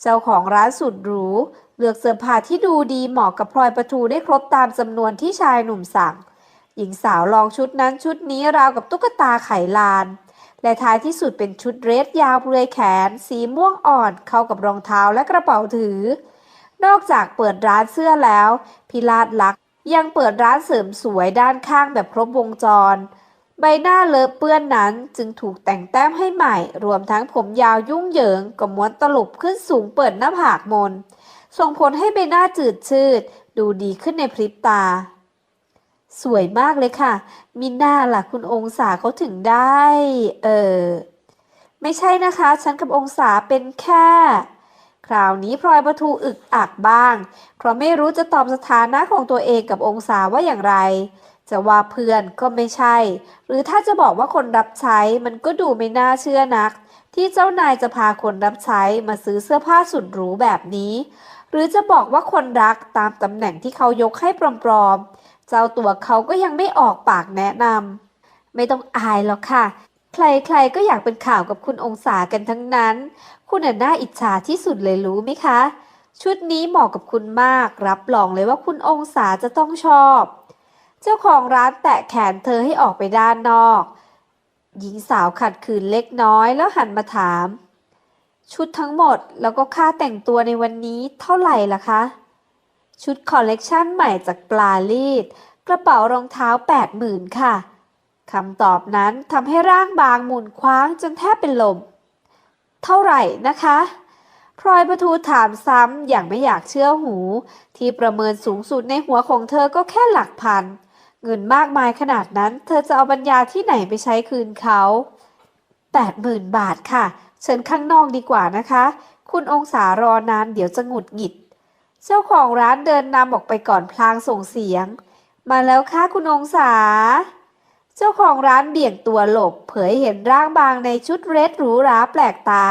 เจ้าของร้านสุดหรู เลือกเสื้อผ้าที่ดูดีเหมาะกับพลอยประทูได้ครบตามจำนวนที่ชายหนุ่มสั่ง หญิงสาวลองชุดนั้นชุดนี้ราวกับตุ๊กตาไขลาน และท้ายที่สุดเป็นชุดเดรสยาวเปลือยแขน สีม่วงอ่อนเข้ากับรองเท้าและกระเป๋าถือ นอกจากเปิดร้านเสื้อแล้ว พิลาดลักยังเปิดร้านเสริมสวยด้านข้างแบบครบวงจร ใบหน้าเลอะเปื้อนนั้นจึงถูกแต่งแต้มให้ใหม่ รวมทั้งผมยาวยุ่งเหยิงกับม้วนตลบขึ้นสูงเปิดหน้าผากมน ส่งผลให้ใบหน้าจืดชืด ดูดีขึ้นในพริบตา สวยมากเลยค่ะ มิน่าล่ะคุณองศาเขาถึงได้ เออ ไม่ใช่นะคะ ฉันกับองศาเป็นแค่ คราวนี้พลอยประทูอึกอักบ้าง เพราะไม่รู้จะตอบสถานะของตัวเองกับองศาว่าอย่างไร จะว่าเพื่อนก็ไม่ใช่ หรือถ้าจะบอกว่าคนรับใช้มันก็ดูไม่น่าเชื่อนัก ที่เจ้านายจะพาคนรับใช้มาซื้อเสื้อผ้าสุดหรูแบบนี้ หรือจะบอกว่าคนรักตามตำแหน่งที่เขายกให้ปลอมๆ เจ้าตัวเขาก็ยังไม่ออกปากแนะนำไม่ต้องอายหรอกค่ะ ใครๆก็อยากเป็นข่าวกับคุณองศากันทั้งนั้น คุณน่าอิจฉาที่สุดเลยรู้ไหมคะ ชุดนี้เหมาะกับคุณมาก รับรองเลยว่าคุณองศาจะต้องชอบ เจ้าของร้านแตะแขนเธอให้ออกไปด้านนอก หญิงสาวขัดขืนเล็กน้อยแล้วหันมาถาม ชุดทั้งหมดแล้วก็ค่าแต่งตัวในวันนี้เท่าไหร่ล่ะคะ ชุดคอลเลกชันใหม่จากปลาลีด กระเป๋ารองเท้าแปดหมื่นค่ะคำตอบนั้นทำให้ร่างบางหมุนคว้างจนแทบเป็นลม เท่าไหร่นะคะพลอยประทูถามซ้ำอย่างไม่อยากเชื่อหู ที่ประเมินสูงสุดในหัวของเธอก็แค่หลักพัน เงินมากมายขนาดนั้น เธอจะเอาปัญญาที่ไหนไปใช้คืนเขาแปดหมื่นบาทค่ะ เชิญข้างนอกดีกว่านะคะ คุณองศารอนานเดี๋ยวจะหงุดหงิด เจ้าของร้านเดินนำออกไปก่อนพลางส่งเสียง มาแล้วค่ะคุณองศา เจ้าของร้านเบี่ยงตัวหลบ เผยเห็นร่างบางในชุดเรดหรูหราแปลกตา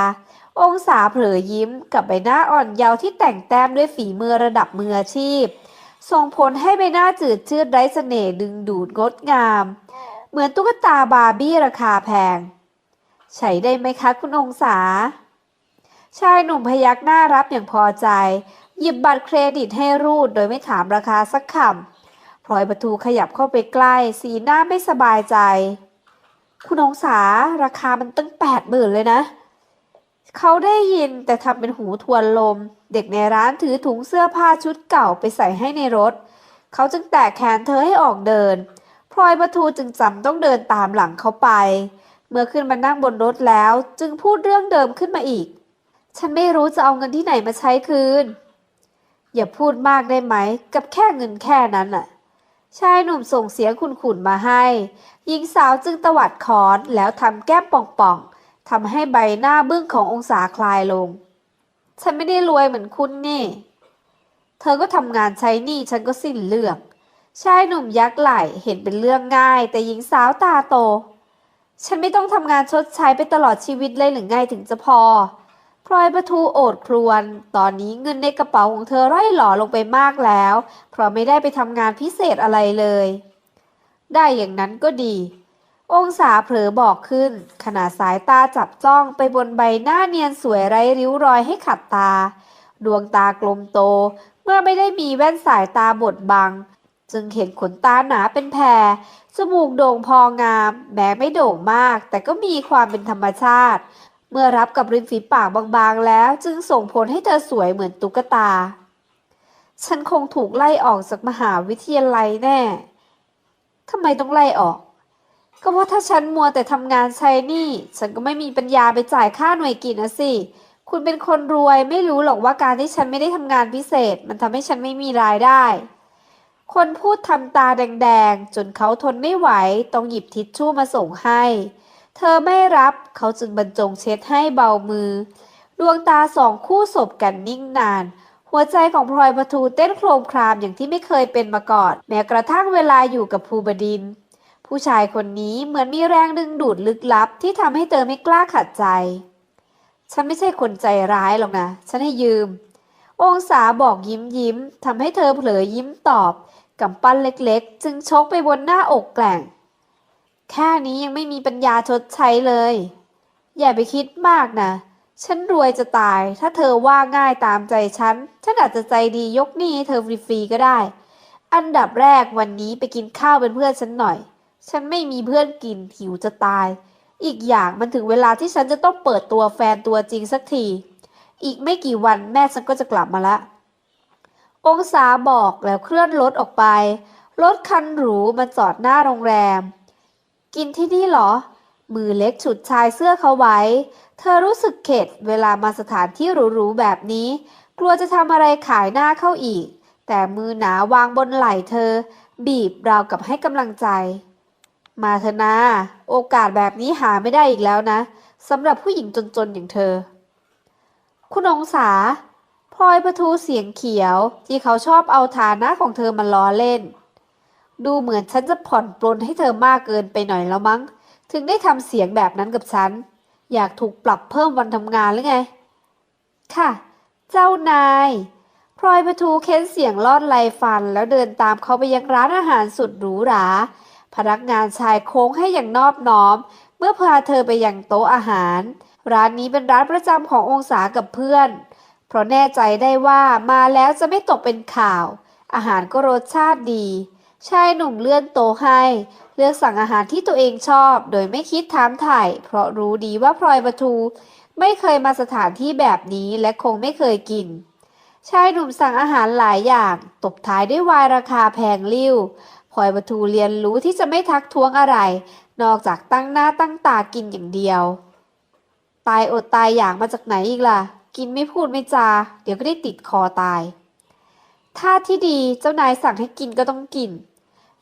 องศาเผลอยิ้มกับใบหน้าอ่อนเยาว์ที่แต่งแต้มด้วยฝีมือระดับมืออาชีพ ส่งผลให้ใบหน้าจืดชืดไร้เสน่ห์ดึงดูดงดงาม เหมือนตุ๊กตาบาร์บี้ราคาแพง ใช้ได้ไหมคะคุณองศา ชายหนุ่มพยักหน้ารับอย่างพอใจ หยิบบัตรเครดิตให้รูดโดยไม่ถามราคาสักคำพลอยประตูขยับเข้าไปใกล้ สีหน้าไม่สบายใจ คุณองศาราคามันตั้งแปดหมื่นเลยนะ เขาได้ยินแต่ทำเป็นหูทวนลม เด็กในร้านถือถุงเสื้อผ้าชุดเก่าไปใส่ให้ในรถ เขาจึงแตะแขนเธอให้ออกเดิน พลอยประทูจึงจำต้องเดินตามหลังเขาไป เมื่อขึ้นมานั่งบนรถแล้ว จึงพูดเรื่องเดิมขึ้นมาอีก ฉันไม่รู้จะเอาเงินที่ไหนมาใช้คืน อย่าพูดมากได้ไหม กับแค่เงินแค่นั้นน่ะ ชายหนุ่มส่งเสียงขุนๆมาให้ หญิงสาวจึงตวัดคอนแล้วทำแก้มป่องๆ ทำให้ใบหน้าบึ้งขององศาคลายลง ฉันไม่ได้รวยเหมือนคุณนี่ เธอก็ทำงานใช้หนี้ฉันก็สิ้นเรื่อง ชายหนุ่มยักไหล่เห็นเป็นเรื่องง่าย แต่หญิงสาวตาโต ฉันไม่ต้องทำงานชดใช้ไปตลอดชีวิตเลยหรือไงถึงจะพอพลอยประทูโอดครวญตอนนี้เงินในกระเป๋าของเธอร่อยหล่อลงไปมากแล้ว เพราะไม่ได้ไปทำงานพิเศษอะไรเลย ได้อย่างนั้นก็ดี องศาเผลอบอกขึ้น ขณะสายตาจับจ้องไปบนใบหน้าเนียนสวยไร้ริ้วรอยให้ขัดตา ดวงตากลมโต เมื่อไม่ได้มีแว่นสายตาบดบัง จึงเห็นขนตาหนาเป็นแพร จมูกโด่งพองาม แม้ไม่โด่งมาก แต่ก็มีความเป็นธรรมชาติ เมื่อรับกับริมฝีปากบางๆ แล้วจึงส่งผลให้เธอสวยเหมือนตุ๊กตา ฉันคงถูกไล่ออกจากมหาวิทยาลัยแน่ทำไมต้องไล่ออก ก็เพราะถ้าฉันมัวแต่ทำงานใช้นี้ฉันก็ไม่มีปัญญาไปจ่ายค่าหน่วยกินนะสิ คุณเป็นคนรวยไม่รู้หรอกว่าการที่ฉันไม่ได้ทำงานพิเศษ มันทำให้ฉันไม่มีรายได้ คนพูดทำตาแดงๆ จนเขาทนไม่ไหว ต้องหยิบทิชชู่มาส่งให้ เธอไม่รับเขาจึงบรรจงเช็ดให้เบามือ ดวงตาสองคู่สบกันนิ่งนานหัวใจของพลอยประทูเต้นโครมครามอย่างที่ไม่เคยเป็นมาก่อน แม้กระทั่งเวลาอยู่กับภูบดินท ผู้ชายคนนี้เหมือนมีแรงดึงดูดลึกลับที่ทำให้เธอไม่กล้าขัดใจ ฉันไม่ใช่คนใจร้ายหรอกนะ ฉันให้ยืม องศาบอกยิ้มยิ้มทำให้เธอเผลอยิ้มตอบกำปั้นเล็กๆ จึงชกไปบนหน้าอกแกล่ง แค่นี้ยังไม่มีปัญญาชดใช้เลย อย่าไปคิดมากนะ ฉันรวยจะตาย ถ้าเธอว่าง่ายตามใจฉัน ฉันอาจจะใจดียกหนี้ให้เธอฟรีๆก็ได้ อันดับแรกวันนี้ไปกินข้าวเป็นเพื่อนฉันหน่อย ฉันไม่มีเพื่อนกินหิวจะตาย อีกอย่างมันถึงเวลาที่ฉันจะต้องเปิดตัวแฟนตัวจริงสักที อีกไม่กี่วันแม่ฉันก็จะกลับมาละ องศาบอกแล้วเคลื่อนรถออกไป รถคันหรูมาจอดหน้าโรงแรม กินที่นี่เหรอ มือเล็กฉุดชายเสื้อเขาไว้ เธอรู้สึกเข็ดเวลามาสถานที่หรูๆแบบนี้ กลัวจะทำอะไรขายหน้าเข้าอีก แต่มือหนาวางบนไหล่เธอ บีบราวกับให้กำลังใจ มาเถอะนะโอกาสแบบนี้หาไม่ได้อีกแล้วนะสำหรับผู้หญิงจนๆอย่างเธอ คุณองศาพลอยประทูเสียงเขียวที่เขาชอบเอาฐานะของเธอมาล้อเล่น ดูเหมือนฉันจะผ่อนปลนให้เธอมากเกินไปหน่อยแล้วมั้ง ถึงได้ทำเสียงแบบนั้นกับฉัน อยากถูกปรับเพิ่มวันทำงานหรือไง ค่ะ เจ้านายพลอยประทูเค้นเสียงลอดไลฟันแล้วเดินตามเขาไปยังร้านอาหารสุดหรูหรา พนักงานชายโค้งให้อย่างนอบน้อม เมื่อพาเธอไปยังโต๊ะอาหาร ร้านนี้เป็นร้านประจำขององศากับเพื่อน เพราะแน่ใจได้ว่ามาแล้วจะไม่ตกเป็นข่าว อาหารก็รสชาติดีชายหนุ่มเลื่อนโต๊ะให้ เลือกสั่งอาหารที่ตัวเองชอบ โดยไม่คิดถามถ่าย เพราะรู้ดีว่าพลอยประทูไม่เคยมาสถานที่แบบนี้และคงไม่เคยกิน ชายหนุ่มสั่งอาหารหลายอย่าง ตบท้ายด้วยไวน์ราคาแพงลิ้ว พลอยประทูเรียนรู้ที่จะไม่ทักท้วงอะไร นอกจากตั้งหน้าตั้งตากินอย่างเดียว ตายอดตายอยากมาจากไหนอีกล่ะ กินไม่พูดไม่จา เดี๋ยวก็ได้ติดคอตายท่าที่ดีเจ้านายสั่งให้กินก็ต้องกิน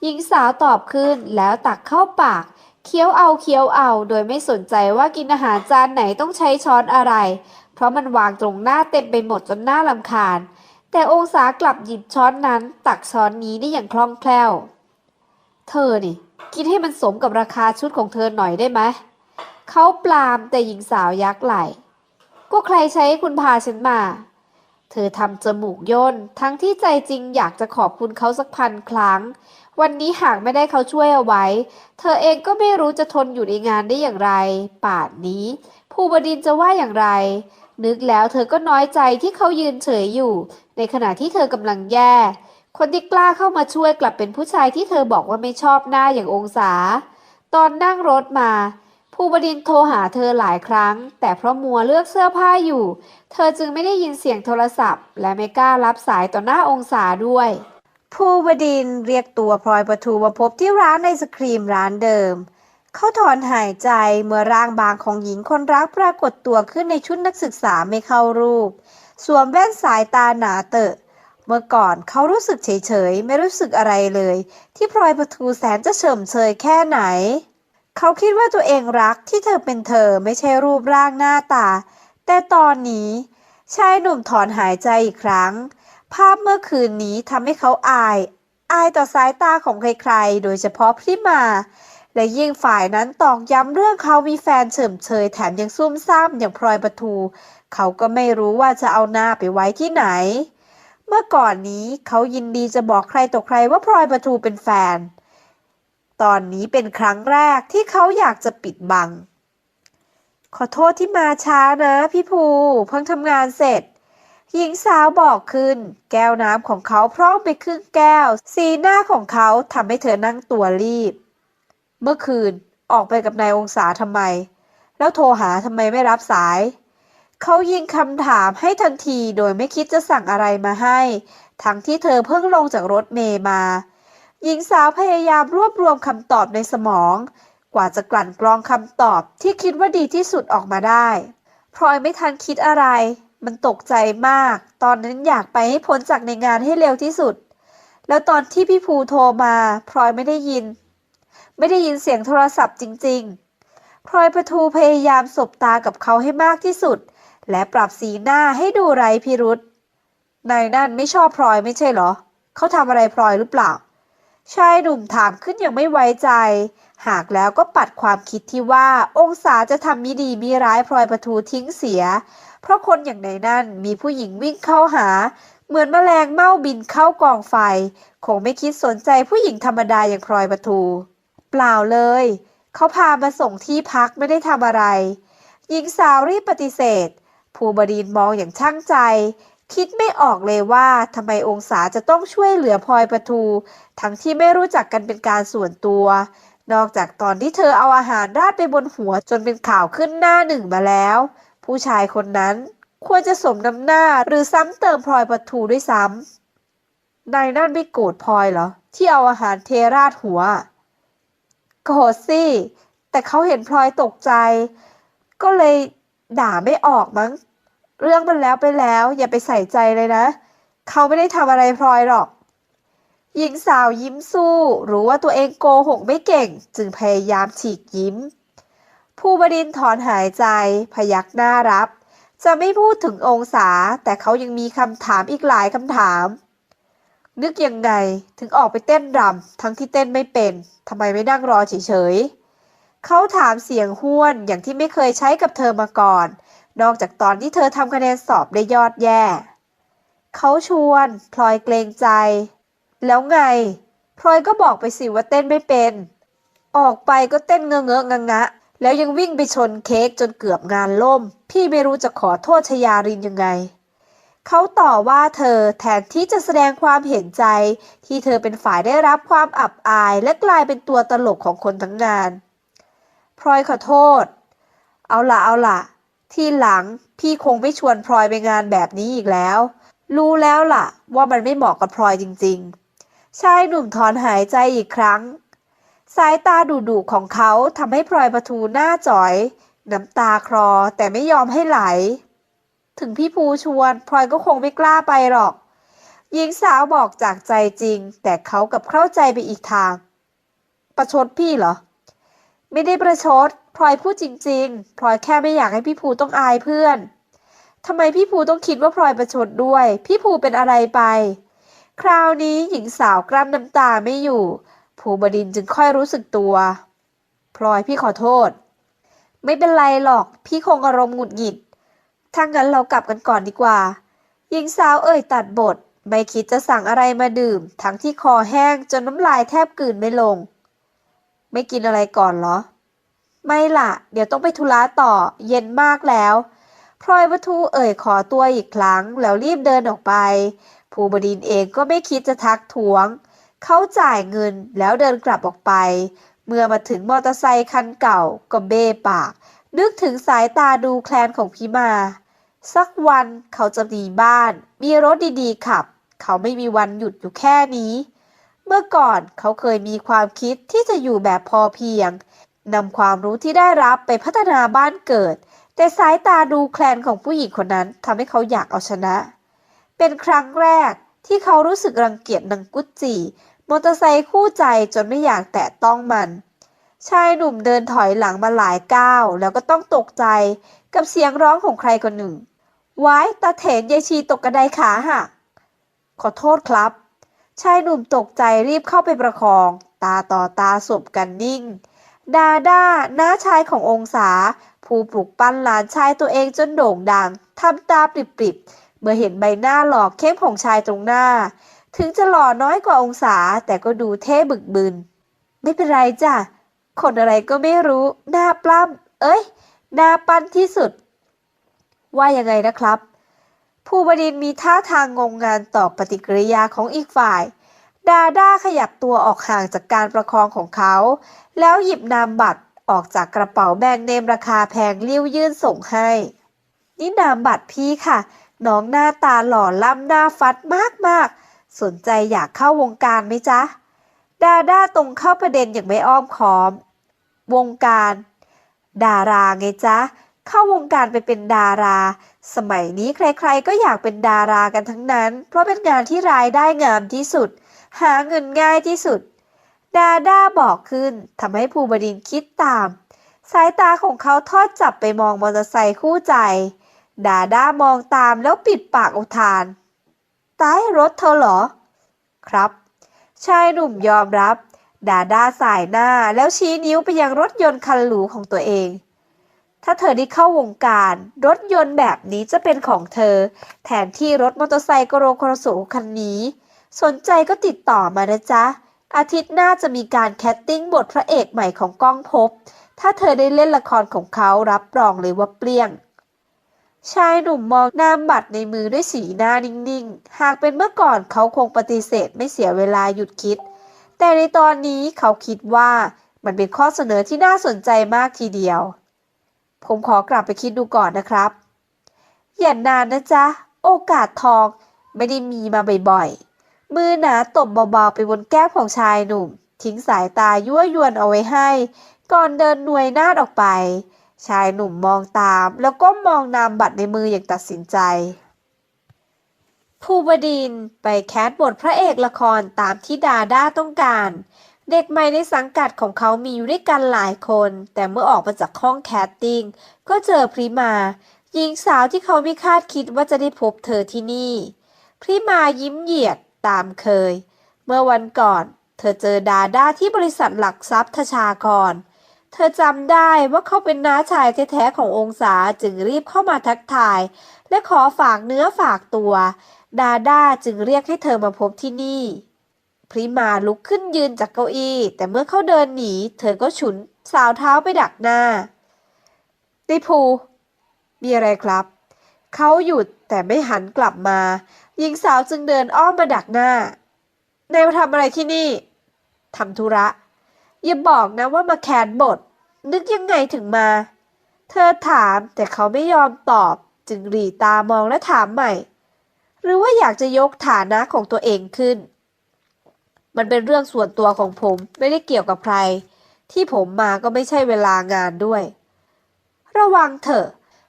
หญิงสาวตอบขึ้นแล้วตักเข้าปาก เคี้ยวเอาเคี้ยวเอา โดยไม่สนใจว่ากินอาหารจานไหนต้องใช้ช้อนอะไร เพราะมันวางตรงหน้าเต็มไปหมดจนหน่าลำคาญ แต่องศากลับหยิบช้อนนั้น ตักช้อนนี้ได้อย่างคล่องแคล่ว เธอนี่กินให้มันสมกับราคาชุดของเธอหน่อยได้ไหมเขาปลามแต่หญิงสาวยักไหล ก็ใครใช้ให้คุณพาฉันมา เธอทำจมูกย่น ทั้งที่ใจจริงอยากจะขอบคุณเขาสักพันครั้ง วันนี้หากไม่ได้เขาช่วยเอาไว้ เธอเองก็ไม่รู้จะทนอยู่ในงานได้อย่างไร ป่านนี้ ภูบดินจะว่าอย่างไร นึกแล้วเธอก็น้อยใจที่เขายืนเฉยอยู่ ในขณะที่เธอกำลังแย่ คนที่กล้าเข้ามาช่วยกลับเป็นผู้ชายที่เธอบอกว่าไม่ชอบหน้าอย่างองศา ตอนนั่งรถมาภูบดินโทรหาเธอหลายครั้ง แต่เพราะมัวเลือกเสื้อผ้าอยู่ เธอจึงไม่ได้ยินเสียงโทรศัพท์ และไม่กล้ารับสายต่อหน้าองศาด้วยภูบดินเรียกตัวพลอยประทูมาพบที่ร้านไอศครีมร้านเดิม เขาถอนหายใจเมื่อร่างบางของหญิงคนรักปรากฏตัวขึ้นในชุดนักศึกษาไม่เข้ารูป สวมแว่นสายตาหนาเตอะ เมื่อก่อนเขารู้สึกเฉยๆ ไม่รู้สึกอะไรเลย ที่พลอยประทูแสนจะเฉมเชยแค่ไหน เขาคิดว่าตัวเองรักที่เธอเป็นเธอไม่ใช่รูปร่างหน้าตา แต่ตอนนี้ชายหนุ่มถอนหายใจอีกครั้ง ภาพเมื่อคืนนี้ทำให้เขาอาย อายต่อสายตาของใครๆ โดยเฉพาะพี่มา และยิ่งฝ่ายนั้นตอกย้ำเรื่องเขามีแฟนเฉิมเชยแถมยังซุ่มซ่ามอย่างพลอยประทู เขาก็ไม่รู้ว่าจะเอาหน้าไปไว้ที่ไหน มื่อก่อนนี้เขายินดีจะบอกใครต่อใครว่าพลอยประทูเป็นแฟน ตอนนี้เป็นครั้งแรกที่เขาอยากจะปิดบัง ขอโทษที่มาช้านะพี่ภูเพิ่งทำงานเสร็จ หญิงสาวบอกขึ้น แก้วน้ำของเขาพร้อมไปครึ่งแก้ว สีหน้าของเขาทำให้เธอนั่งตัวรีบ เมื่อคืนออกไปกับนายองศาทำไม แล้วโทรหาทำไมไม่รับสาย เขายิงคำถามให้ทันทีโดยไม่คิดจะสั่งอะไรมาให้ ทั้งที่เธอเพิ่งลงจากรถเมย์มา หญิงสาวพยายามรวบรวมคำตอบในสมอง กว่าจะกลั่นกรองคำตอบที่คิดว่าดีที่สุดออกมาได้พลอยไม่ทันคิดอะไร มันตกใจมาก ตอนนั้นอยากไปให้พ้นจากในงานให้เร็วที่สุด แล้วตอนที่พี่ภูโทรมาพลอยไม่ได้ยิน ไม่ได้ยินเสียงโทรศัพท์จริง ๆพลอยประทูพยายามสบตากับเขาให้มากที่สุด และปรับสีหน้าให้ดูไร้พิรุษนายนั่นไม่ชอบพลอยไม่ใช่เหรอ เขาทำอะไรพลอยหรือเปล่า ชายหนุ่มถามขึ้นอย่างไม่ไว้ใจ หากแล้วก็ปัดความคิดที่ว่าองศาจะทำมิดีมิร้ายพลอยประทูทิ้งเสีย เพราะคนอย่างในนั่นมีผู้หญิงวิ่งเข้าหา เหมือนแมลงเม่าบินเข้ากองไฟ คงไม่คิดสนใจผู้หญิงธรรมดาอย่างพลอยประทู เปล่าเลย เขาพามาส่งที่พักไม่ได้ทำอะไร หญิงสาวรีบปฏิเสธ ภูบดินมองอย่างช่างใจ คิดไม่ออกเลยว่าทำไมองศาจะต้องช่วยเหลือพลอยประทู ทั้งที่ไม่รู้จักกันเป็นการส่วนตัว นอกจากตอนที่เธอเอาอาหารราดไปบนหัวจนเป็นข่าวขึ้นหน้าหนึ่งมาแล้ว ผู้ชายคนนั้นควรจะสมน้ำหน้าหรือซ้ำเติมพลอยประทูด้วยซ้ำนายนั่นไม่โกรธพลอยเหรอ ที่เอาอาหารเทราดหัวโกรธสิแต่เขาเห็นพลอยตกใจ ก็เลย ด่าไม่ออกมั้ง เรื่องมันแล้วไปแล้ว อย่าไปใส่ใจเลยนะ เขาไม่ได้ทำอะไรพลอยหรอก หญิงสาวยิ้มสู้ รู้ว่าตัวเองโกหกไม่เก่ง จึงพยายามฉีกยิ้ม ผู้บดินถอนหายใจ พยักหน้ารับ จะไม่พูดถึงองศา แต่เขายังมีคำถามอีกหลายคำถาม นึกยังไงถึงออกไปเต้นรำทั้งที่เต้นไม่เป็นทำไมไม่นั่งรอเฉยๆ เขาถามเสียงห้วนอย่างที่ไม่เคยใช้กับเธอมาก่อน นอกจากตอนที่เธอทำคะแนนสอบได้ยอดแย่ เขาชวนพลอยเกรงใจ แล้วไงพลอยก็บอกไปสิว่าเต้นไม่เป็น ออกไปก็เต้นเงอะเงอะงะงะ แล้วยังวิ่งไปชนเค้กจนเกือบงานล่ม พี่ไม่รู้จะขอโทษชยารินยังไงเขาต่อว่าเธอแทนที่จะแสดงความเห็นใจ ที่เธอเป็นฝ่ายได้รับความอับอายและกลายเป็นตัวตลกของคนทั้งงาน พลอยขอโทษ เอาละเอาละที่หลังพี่คงไม่ชวนพลอยไปงานแบบนี้อีกแล้ว รู้แล้วล่ะ ว่ามันไม่เหมาะกับพลอยจริงๆ ชายหนุ่มถอนหายใจอีกครั้ง สายตาดุๆของเขาทำให้พลอยประทูหน้าจ๋อย น้ำตาคลอแต่ไม่ยอมให้ไหล ถึงพี่ภูชวนพลอยก็คงไม่กล้าไปหรอกหญิงสาวบอกจากใจจริง แต่เขากับเข้าใจไปอีกทาง ประชดพี่เหรอ ไม่ได้ประชดพลอยพูดจริง ๆ พลอยแค่ไม่อยากให้พี่ภูต้องอายเพื่อนทำไมพี่ภูต้องคิดว่าพลอยประชดด้วย พี่ภูเป็นอะไรไป คราวนี้หญิงสาวกลั้นน้ำตาไม่อยู่ ภูบดินจึงค่อยรู้สึกตัว พลอยพี่ขอโทษ ไม่เป็นไรหรอก พี่คงอารมณ์หงุดหงิดถ้างั้นเรากลับกันก่อนดีกว่า หญิงสาวเอ่ยตัดบท ไม่คิดจะสั่งอะไรมาดื่ม ทั้งที่คอแห้งจนน้ำลายแทบกืนไม่ลง ไม่กินอะไรก่อนเหรอ ไม่ล่ะ เดี๋ยวต้องไปธุระต่อ เย็นมากแล้วพลอยวัตุเอ่ยขอตัวอีกครั้ง แล้วรีบเดินออกไป ภูบดินเองก็ไม่คิดจะทักท้วง เขาจ่ายเงินแล้วเดินกลับออกไป เมื่อมาถึงมอเตอร์ไซคันเก่าก็เบ้ปาก นึกถึงสายตาดูแคลนของพีมา สักวันเขาจะมีบ้าน มีรถดีๆขับ เขาไม่มีวันหยุดอยู่แค่นี้ เมื่อก่อนเขาเคยมีความคิดที่จะอยู่แบบพอเพียงนำความรู้ที่ได้รับไปพัฒนาบ้านเกิด แต่สายตาดูแคลนของผู้หญิงคนนั้นทำให้เขาอยากเอาชนะ เป็นครั้งแรกที่เขารู้สึกรังเกียจนางกุจจีมอเตอร์ไซค์คู่ใจจนไม่อยากแตะต้องมัน ชายหนุ่มเดินถอยหลังมาหลายก้าว แล้วก็ต้องตกใจกับเสียงร้องของใครคนหนึ่ง ไว้ตาเถนยายชีตกกระไดขาหักขอโทษครับ ชายหนุ่มตกใจรีบเข้าไปประคอง ตาต่อตาสบกันนิ่ง ดาด้าน้าชายขององศา ผู้ปลุกปั้นหลานชายตัวเองจนโด่งดังทำตาปริบๆ เมื่อเห็นใบหน้าหล่อเข้มของชายตรงหน้า ถึงจะหล่อน้อยกว่าองศาแต่ก็ดูเท่บึกบึน ไม่เป็นไรจ้ะ คนอะไรก็ไม่รู้ หน้าปล้ำเอ้ย หน้าปั้นที่สุด ว่ายังไงนะครับ ผู้บดินมีท่าทางงงงานต่อปฏิกิริยาของอีกฝ่าย ดาด้าขยับตัวออกห่างจากการประคองของเขา แล้วหยิบนามบัตรออกจากกระเป๋าแบรนด์เนมราคาแพงริ้วยื่นส่งให้ นี่นามบัตรพี่ค่ะ น้องหน้าตาหล่อล่ำหน้าฟัดมากๆ สนใจอยากเข้าวงการไหมจ๊ะ ดาด้าตรงเข้าประเด็นอย่างไม่อ้อมค้อม วงการ ดาราไงจ๊ะ เข้าวงการไปเป็นดารา สมัยนี้ใครๆก็อยากเป็นดารากันทั้งนั้น เพราะเป็นงานที่รายได้งามที่สุด หาเงินง่ายที่สุด ดาด้าบอกขึ้นทำให้ภูบดินคิดตาม สายตาของเขาทอดจับไปมองมอเตอร์ไซค์คู่ใจ ดาด้ามองตามแล้วปิดปากอุทานใต้รถเธอเหรอ ครับ ชายหนุ่มยอมรับ ดาด้าสายหน้าแล้วชี้นิ้วไปยังรถยนต์คันหรูของตัวเอง ถ้าเธอได้เข้าวงการ รถยนต์แบบนี้จะเป็นของเธอ แทนที่รถมอเตอร์ไซค์กโรโครโสคันนี้ สนใจก็ติดต่อมานะจ๊ะ อาทิตย์หน้าจะมีการแคสติ้งบทพระเอกใหม่ของก้องภพบถ้าเธอได้เล่นละครของเขารับรองเลยว่าเปรี้ยง ชายหนุ่มมองนามบัตรในมือด้วยสีหน้านิ่งๆ หากเป็นเมื่อก่อนเขาคงปฏิเสธไม่เสียเวลาหยุดคิด แต่ในตอนนี้เขาคิดว่ามันเป็นข้อเสนอที่น่าสนใจมากทีเดียว ผมขอกลับไปคิดดูก่อนนะครับ อย่านานนะจ๊ะ โอกาสทองไม่ได้มีมาบ่อยๆ มือหนาตบเบาๆไปบนแก้มของชายหนุ่ม ทิ้งสายตายั่วยวนเอาไว้ให้ ก่อนเดินหน่วยนาดออกไป ชายหนุ่มมองตาม แล้วก็มองนามบัตรในมืออย่างตัดสินใจภูบดินไปแคสบทพระเอกละครตามที่ดาด้าต้องการ เด็กใหม่ในสังกัดของเขามีอยู่ด้วยกันหลายคน แต่เมื่อออกมาจากห้องแคสติ้งก็เจอพริมาหญิงสาวที่เขาไม่คาดคิดว่าจะได้พบเธอที่นี่พริมายิ้มเหยียดตามเคย เมื่อวันก่อน เธอเจอดาด้าที่บริษัทหลักทรัพย์ทชากร เธอจำได้ว่าเขาเป็นน้าชายแท้ๆขององศาจึงรีบเข้ามาทักทาย และขอฝากเนื้อฝากตัว ดาด้าจึงเรียกให้เธอมาพบที่นี่ พริมาลุกขึ้นยืนจากเก้าอี้ แต่เมื่อเขาเดินหนี เธอก็ฉุนสาวเท้าไปดักหน้า ติภู มีอะไรครับ เขาหยุดแต่ไม่หันกลับมา หญิงสาวจึงเดินอ้อมมาดักหน้านายมาทำอะไรที่นี่ทำธุระ อย่าบอกนะว่ามาแคนบท นึกยังไงถึงมา เธอถามแต่เขาไม่ยอมตอบ จึงหลีตามองและถามใหม่ หรือว่าอยากจะยกฐานะของตัวเองขึ้น มันเป็นเรื่องส่วนตัวของผมไม่ได้เกี่ยวกับใคร ที่ผมมาก็ไม่ใช่เวลางานด้วย ระวังเถอะ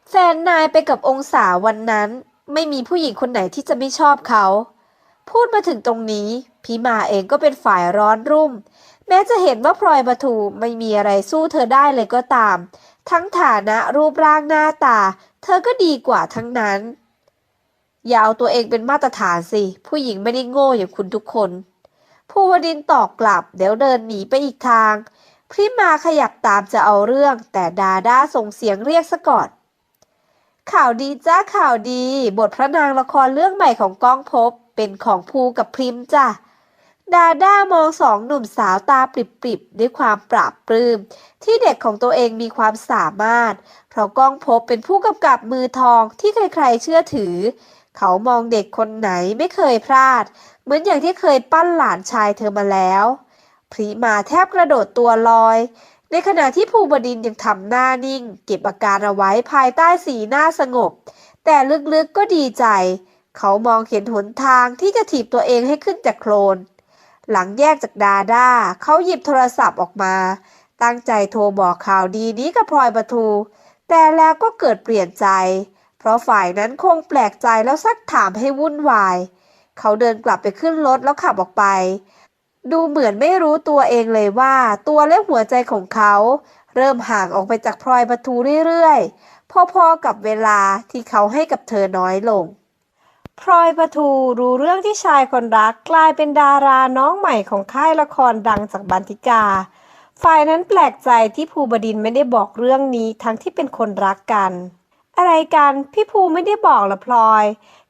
แฟนนายไปกับองศาวันนั้น ไม่มีผู้หญิงคนไหนที่จะไม่ชอบเขา พูดมาถึงตรงนี้พีมาเองก็เป็นฝ่ายร้อนรุ่ม แม้จะเห็นว่าพลอยปทูไม่มีอะไรสู้เธอได้เลยก็ตาม ทั้งฐานะรูปร่างหน้าตา เธอก็ดีกว่าทั้งนั้น อย่าเอาตัวเองเป็นมาตรฐานสิ ผู้หญิงไม่ได้โง่อย่างคุณทุกคน ภูวดินตอบกลับ เดี๋ยวเดินหนีไปอีกทาง พริมาขยับตามจะเอาเรื่อง แต่ดาด้าส่งเสียงเรียกซะก่อน ข่าวดีจ้าข่าวดี บทพระนางละครเรื่องใหม่ของก้องภพเป็นของภูกับพริมจ้ะดาด้ามองสองหนุ่มสาวตาปริบๆ ด้วยความปราบปลื้มที่เด็กของตัวเองมีความสามารถ เพราะก้องภพเป็นผู้กำกับมือทองที่ใครๆเชื่อถือ เขามองเด็กคนไหนไม่เคยพลาด เหมือนอย่างที่เคยปั้นหลานชายเธอมาแล้วพริมาแทบกระโดดตัวลอย ในขณะที่ภูบดินยังทำหน้านิ่ง เก็บอาการเอาไว้ภายใต้สีหน้าสงบ แต่ลึกๆก็ดีใจ เขามองเห็นหนทางที่จะถีบตัวเองให้ขึ้นจากโคลน หลังแยกจากดาด้าเขาหยิบโทรศัพท์ออกมา ตั้งใจโทรบอกข่าวดีนี้กับพลอยประทู แต่แล้วก็เกิดเปลี่ยนใจ เพราะฝ่ายนั้นคงแปลกใจแล้วซักถามให้วุ่นวาย เขาเดินกลับไปขึ้นรถแล้วขับออกไป ดูเหมือนไม่รู้ตัวเองเลยว่า ตัวและหัวใจของเขา เริ่มห่างออกไปจากพลอยประทูเรื่อยๆ พอๆกับเวลาที่เขาให้กับเธอน้อยลงพลอยประทูรู้เรื่องที่ชายคนรักกลายเป็นดาราน้องใหม่ของค่ายละครดังจากบันทิกา ฝ่ายนั้นแปลกใจที่ภูบดินไม่ได้บอกเรื่องนี้ทั้งที่เป็นคนรักกัน อะไรกัน พี่ภูไม่ได้บอกละพลอย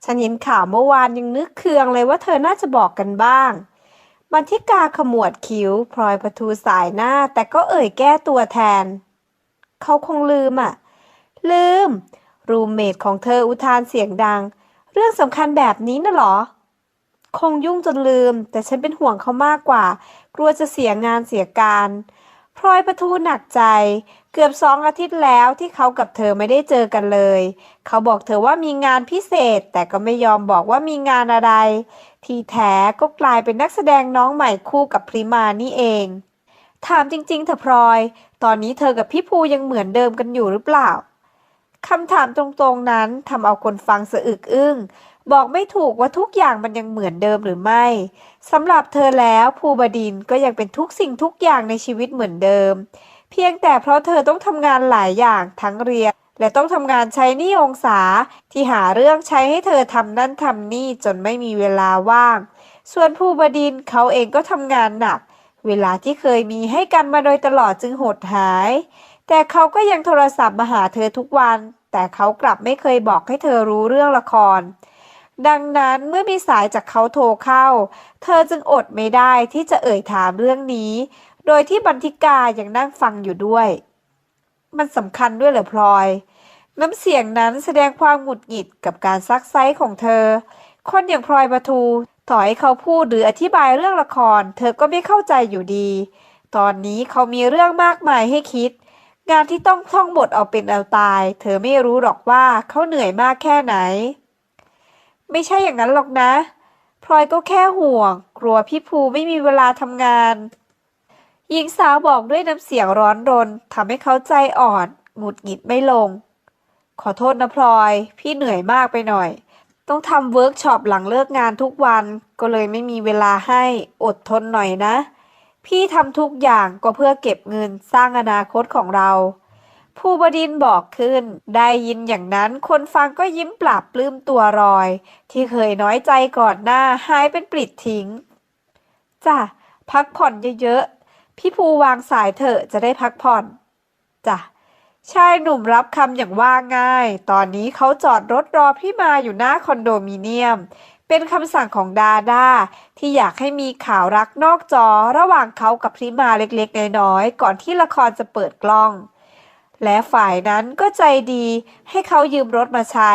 ฉันเห็นข่าวเมื่อวานยังนึกเคืองเลยว่าเธอน่าจะบอกกันบ้างบันทิกาขมวดคิ้ว พลอยประทูสายหน้า แต่ก็เอ่ยแก้ตัวแทน เขาคงลืมอะลืม รูมเมทของเธออุทานเสียงดัง เรื่องสำคัญแบบนี้น่ะหรอ คงยุ่งจนลืม แต่ฉันเป็นห่วงเขามากกว่า กลัวจะเสียงานเสียการ พลอยประทูหนักใจ เกือบสองอาทิตย์แล้วที่เขากับเธอไม่ได้เจอกันเลย เขาบอกเธอว่ามีงานพิเศษ แต่ก็ไม่ยอมบอกว่ามีงานอะไร ที่แท้ก็กลายเป็นนักแสดงน้องใหม่คู่กับพริมานี่เอง ถามจริงๆเถอพลอย ตอนนี้เธอกับพี่ภูยังเหมือนเดิมกันอยู่หรือเปล่าคำถามตรงๆนั้นทำเอาคนฟังสะอึกอึ้ง บอกไม่ถูกว่าทุกอย่างมันยังเหมือนเดิมหรือไม่สำหรับเธอแล้วภูบดินก็ยังเป็นทุกสิ่งทุกอย่างในชีวิตเหมือนเดิม เพียงแต่เพราะเธอต้องทำงานหลายอย่างทั้งเรียน และต้องทำงานใช้นี้องศาที่หาเรื่องใช้ให้เธอทำนั่นทำนี่จนไม่มีเวลาว่าง ส่วนภูบดินเขาเองก็ทำงานหนัก เวลาที่เคยมีให้กันมาโดยตลอดจึงหดหาย แต่เขาก็ยังโทรศัพท์มาหาเธอทุกวัน แต่เขากลับไม่เคยบอกให้เธอรู้เรื่องละคร ดังนั้นเมื่อมีสายจากเขาโทรเข้า เธอจึงอดไม่ได้ที่จะเอ่ยถามเรื่องนี้ โดยที่บันทิกายังนั่งฟังอยู่ด้วย มันสำคัญด้วยเหรอพลอย น้ำเสียงนั้นแสดงความหงุดหงิดกับการซักไซของเธอ คนอย่างพลอยประทูต่อให้เขาพูดหรืออธิบายเรื่องละคร เธอก็ไม่เข้าใจอยู่ดี ตอนนี้เขามีเรื่องมากมายให้คิด งานที่ต้องท่องบทเอาเป็นเอาตาย เธอไม่รู้หรอกว่าเขาเหนื่อยมากแค่ไหน ไม่ใช่อย่างนั้นหรอกนะพลอยก็แค่ห่วง กลัวพี่ภูไม่มีเวลาทำงาน หญิงสาวบอกด้วยน้ำเสียงร้อนรนทำให้เขาใจอ่อน หงุดหงิดไม่ลง ขอโทษนะพลอย พี่เหนื่อยมากไปหน่อย ต้องทำเวิร์กช็อปหลังเลิกงานทุกวันก็เลยไม่มีเวลาให้อดทนหน่อยนะ พี่ทำทุกอย่างก็เพื่อเก็บเงินสร้างอนาคตของเรา ผู้บดินบอกขึ้น ได้ยินอย่างนั้นคนฟังก็ยิ้มปราบปลื้มตัวรอย ที่เคยน้อยใจก่อนหน้าหายเป็นปลิดทิ้งจ้ะพักผ่อนเยอะๆ พี่ภูวางสายเถอะจะได้พักผ่อนจ้ะชายหนุ่มรับคำอย่างว่าง่าย ตอนนี้เขาจอดรถรอพี่มาอยู่หน้าคอนโดมิเนียม เป็นคำสั่งของดาดาที่อยากให้มีข่าวรักนอกจอระหว่างเขากับพริมาเล็กๆ น้อยๆ ก่อนที่ละครจะเปิดกล้อง และฝ่ายนั้นก็ใจดีให้เขายืมรถมาใช้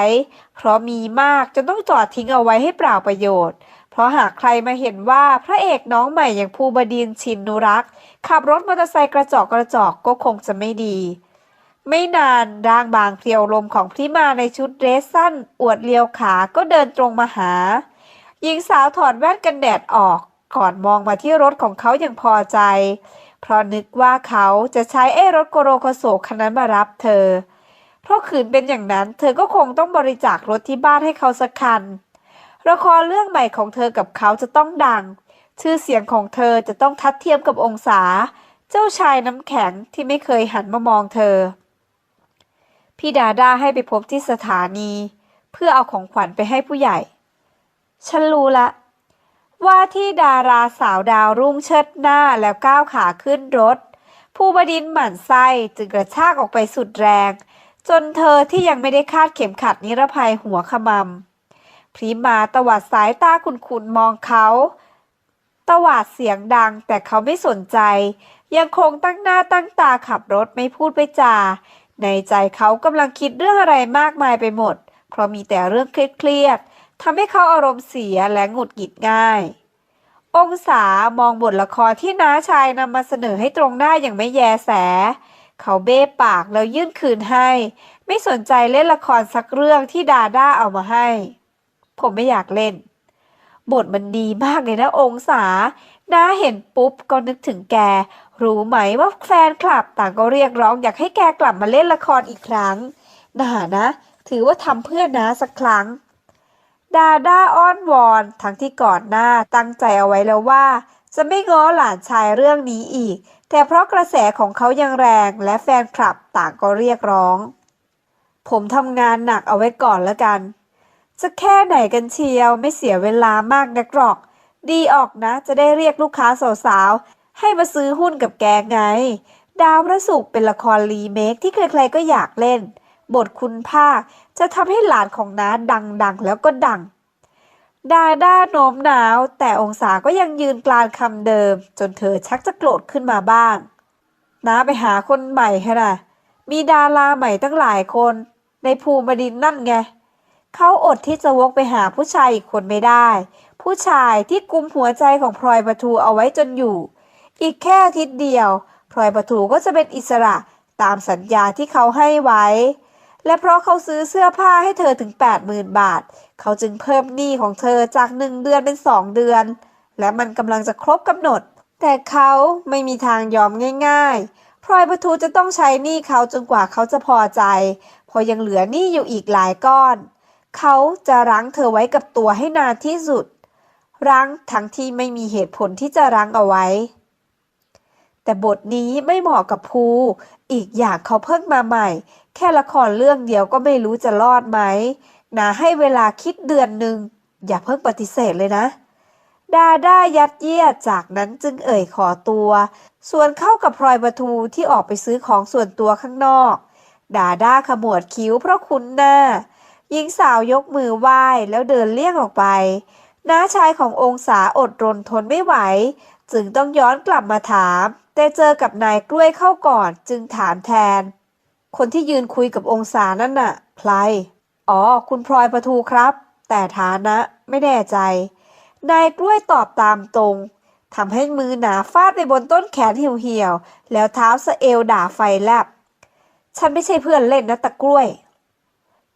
เพราะมีมากจนต้องจอดทิ้งเอาไว้ให้เปล่าประโยชน์ เพราะหากใครมาเห็นว่าพระเอกน้องใหม่อย่างภูบดินชินนุรักษ์ขับรถมอเตอร์ไซค์กระจอกกระจอกก็คงจะไม่ดี ไม่นานร่างบางเพียวลมของพริมาในชุดเดรสสั้น อวดเลียวขาก็เดินตรงมาหา หญิงสาวถอดแว่นกันแดดออกก่อนมองมาที่รถของเขาอย่างพอใจ เพราะนึกว่าเขาจะใช้ไอ้รถโกโรโคโซคันนั้นมารับเธอ เพราะขืนเป็นอย่างนั้น เธอก็คงต้องบริจาครถที่บ้านให้เขาสักคัน ละครเรื่องใหม่ของเธอกับเขาจะต้องดัง ชื่อเสียงของเธอจะต้องทัดเทียมกับองศา เจ้าชายน้ำแข็งที่ไม่เคยหันมามองเธอ พี่ดาด้าให้ไปพบที่สถานี เพื่อเอาของขวัญไปให้ผู้ใหญ่ ฉันรู้ละ ว่าที่ดาราสาวดาวรุ่งเชิดหน้าแล้วก้าวขาขึ้นรถ ผู้บดินทร์หมั่นไส้จึงกระชากออกไปสุดแรง จนเธอที่ยังไม่ได้คาดเข็มขัดนิรภัยหัวขมำพริมาตวัดสายตาคุนๆมองเขาตวาดเสียงดังแต่เขาไม่สนใจ ยังคงตั้งหน้าตั้งตาขับรถไม่พูดไปจา ในใจเขากำลังคิดเรื่องอะไรมากมายไปหมด เพราะมีแต่เรื่องเครียด ทำให้เขาอารมณ์เสียและหงุดหงิดง่าย องศามองบทละครที่น้าชายนำมาเสนอให้ตรงหน้าอย่างไม่แยแส เขาเบ้ปากแล้วยื่นคืนให้ ไม่สนใจเล่นละครสักเรื่องที่ดาด้าเอามาให้ ผมไม่อยากเล่น บทมันดีมากเลยนะองศาน้าเห็นปุ๊บก็นึกถึงแก รู้ไหมว่าแฟนคลับต่างก็เรียกร้องอยากให้แกกลับมาเล่นละครอีกครั้งน่านะ ถือว่าทำเพื่อน้าสักครั้ง ดาด้าอ้อนวอน ทั้งที่ก่อนหน้าตั้งใจเอาไว้แล้วว่า จะไม่ง้อหลานชายเรื่องนี้อีก แต่เพราะกระแสของเขายังแรงและแฟนคลับต่างก็เรียกร้อง ผมทำงานหนักเอาไว้ก่อนแล้วกัน จะแค่ไหนกันเชียวไม่เสียเวลามากนักหรอก ดีออกนะ จะได้เรียกลูกค้าสาวๆ ให้มาซื้อหุ้นกับแกไง ดาวพระศุกร์เป็นละครรีเมคที่ใครๆก็อยากเล่น บทคุณภาคจะทำให้หลานของน้าดังๆ แล้วก็ดัง ดาด้าโน้มน้าว แต่องศาก็ยังยืนกลานคำเดิม จนเธอชักจะโกรธขึ้นมาบ้าง น้าไปหาคนใหม่ค่ะนะมีดาราใหม่ตั้งหลายคน ในภูมิดินนั่นไง เขาอดที่จะวกไปหาผู้ชายอีกคนไม่ได้ ผู้ชายที่กุมหัวใจของพลอยประทูเอาไว้จนอยู่ อีกแค่ทิตย์เดียวพลอยประทูก็จะเป็นอิสระตามสัญญาที่เขาให้ไว้ และเพราะเขาซื้อเสื้อผ้าให้เธอถึง 80,000 บาท เขาจึงเพิ่มหนี้ของเธอจากหนึ่งเดือนเป็นสองเดือน และมันกำลังจะครบกำหนด แต่เขาไม่มีทางยอมง่ายๆพลอยประทูจะต้องใช้หนี้เขาจนกว่าเขาจะพอใจเพอยังเหลือหนี้อยู่อีกหลายก้อน เขาจะรั้งเธอไว้กับตัวให้นานที่สุด รั้งทั้งที่ไม่มีเหตุผลที่จะรั้งเอาไว้ แต่บทนี้ไม่เหมาะกับภูอีกอย่างเขาเพิ่งมาใหม่ แค่ละครเรื่องเดียวก็ไม่รู้จะรอดไหมนาให้เวลาคิดเดือนหนึ่งอย่าเพิ่งปฏิเสธเลยนะ ดาด้ายัดเยียดจากนั้นจึงเอ่ยขอตัว ส่วนเข้ากับพลอยประทูที่ออกไปซื้อของส่วนตัวข้างนอก ดาด้าขมวดคิ้วเพราะคุ้นหน้าหญิงสาวยกมือไหว้แล้วเดินเลี่ยงออกไป น้าชายขององศาอดรนทนไม่ไหว จึงต้องย้อนกลับมาถาม แต่เจอกับนายกล้วยเข้าก่อนจึงถามแทน คนที่ยืนคุยกับองศานั่นน่ะ ใคร อ๋อ คุณพลอยประทูครับ แต่ฐานะไม่แน่ใจ นายกล้วยตอบตามตรงทำให้มือหนาฟาดไปบนต้นแขนเหี่ยวๆ แล้วเท้าสะเอวด่าไฟแลบ ฉันไม่ใช่เพื่อนเล่นนะตะกล้วย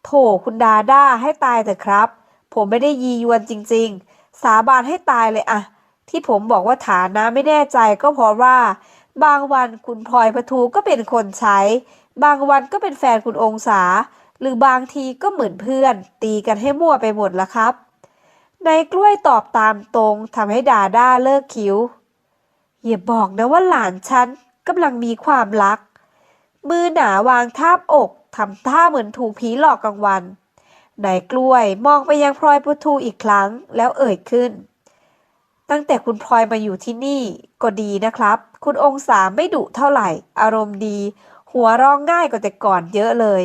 โถคุณดาด้าให้ตายเถอะครับ ผมไม่ได้ยียวนจริง ๆ สาบานให้ตายเลยอะ ที่ผมบอกว่าฐานะไม่แน่ใจก็เพราะว่า บางวันคุณพลอยประทูก็เป็นคนใช้ บางวันก็เป็นแฟนคุณองศา หรือบางทีก็เหมือนเพื่อน ตีกันให้มั่วไปหมดละครับนายกล้วยตอบตามตรงทำให้ดาด้าเลิกคิ้ว อย่าบอกนะว่าหลานฉันกำลังมีความรัก มือหนาวางทาบอกทำท่าเหมือนถูกผีหลอกกลางวันนายกล้วยมองไปยังพลอยประทูอีกครั้งแล้วเอ่ยขึ้น ตั้งแต่คุณพลอยมาอยู่ที่นี่ก็ดีนะครับ คุณองศาไม่ดุเท่าไหร่ อารมณ์ดี หัวร้องง่ายกว่าแต่ก่อนเยอะเลย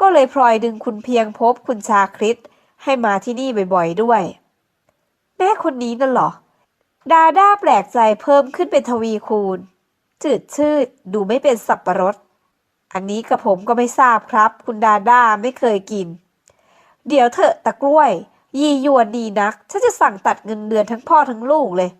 ก็เลยพลอยดึงคุณเพียงพบคุณชาคริตให้มาที่นี่บ่อยๆด้วย แม่คนนี้น่ะเหรอ ดาด้าแปลกใจเพิ่มขึ้นเป็นทวีคูณ จืดชืดดูไม่เป็นสับประรด อันนี้กับผมก็ไม่ทราบครับ คุณดาด้าไม่เคยกิน เดี๋ยวเถอะตะกล้วย ยียวนดีนัก ฉันจะสั่งตัดเงินเดือนทั้งพ่อทั้งลูกเลย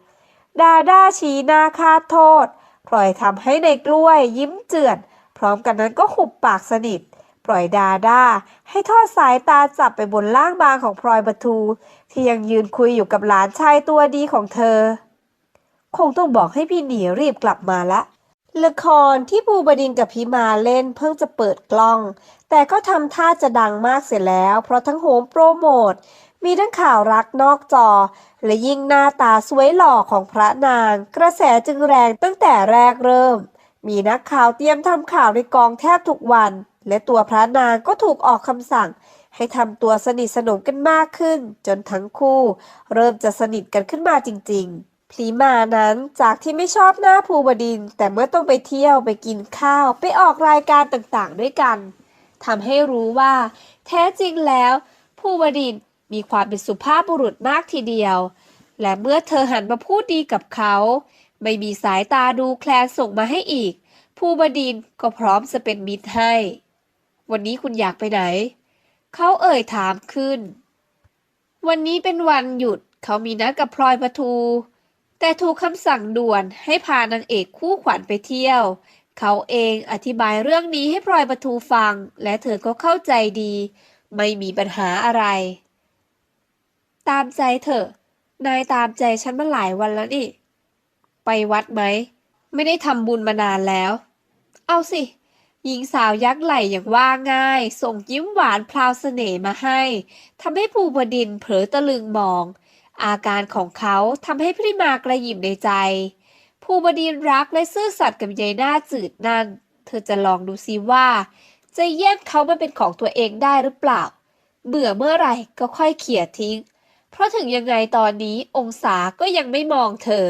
ดาด้าชี้หน้าคาดโทษปล่อยทำให้ในกล้วยยิ้มเจือน พร้อมกันนั้นก็หุบปากสนิท ปล่อยดาด้าให้ทอดสายตาจับไปบนล่างบางของพลอยประทู ที่ยังยืนคุยอยู่กับหลานชายตัวดีของเธอ คงต้องบอกให้พี่หนีรีบกลับมาละละครที่ภูบดินกับพิมาเล่นเพิ่งจะเปิดกล้อง แต่ก็ทำท่าจะดังมากเสียแล้ว เพราะทั้งโหมโปรโมท มีทั้งข่าวรักนอกจอ และยิ่งหน้าตาสวยหล่อของพระนาง กระแสจึงแรงตั้งแต่แรกเริ่ม มีนักข่าวเตรียมทำข่าวในกองแทบทุกวัน และตัวพระนางก็ถูกออกคำสั่ง ให้ทำตัวสนิทสนมกันมากขึ้น จนทั้งคู่ เริ่มจะสนิทกันขึ้นมาจริง ๆพลีมานั้นจากที่ไม่ชอบหน้าภูบดิน แต่เมื่อต้องไปเที่ยวไปกินข้าว ไปออกรายการต่างๆ ด้วยกันทำให้รู้ว่า แท้จริงแล้ว ภูบดินมีความเป็นสุภาพบุรุษมากทีเดียว และเมื่อเธอหันมาพูดดีกับเขา ไม่มีสายตาดูแคลนส่งมาให้อีก ภูบดินก็พร้อมจะเป็นมิตรให้ วันนี้คุณอยากไปไหน เขาเอ่ยถามขึ้น วันนี้เป็นวันหยุดเขามีนัดกับพลอยประทู แต่ถูกคำสั่งด่วนให้พานางเอกคู่ขวัญไปเที่ยว เขาเองอธิบายเรื่องนี้ให้พลอยประทูฟัง และเธอก็เข้าใจดี ไม่มีปัญหาอะไร ตามใจเถอะ นายตามใจฉันมาหลายวันแล้วนี่ ไปวัดไหม ไม่ได้ทำบุญมานานแล้ว เอาสิ หญิงสาวยักษ์ไหล่อย่างว่าง่าย ส่งยิ้มหวานพลาวเสน่ห์มาให้ทำให้ภูบดินเผลอตะลึงมอง อาการของเขาทำให้พริมากระหยิมในใจ ภูบดินรักและซื่อสัตย์กับยายหน้าจืดนั่น เธอจะลองดูซิว่า จะแย่งเขามาเป็นของตัวเองได้หรือเปล่า เบื่อเมื่อไหร่ก็ค่อยเขี่ยทิ้ง เพราะถึงยังไงตอนนี้องศาก็ยังไม่มองเธอ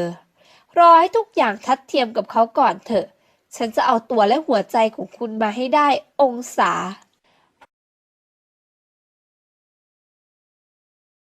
รอให้ทุกอย่างทัดเทียมกับเขาก่อนเถอะ ฉันจะเอาตัวและหัวใจของคุณมาให้ได้องศา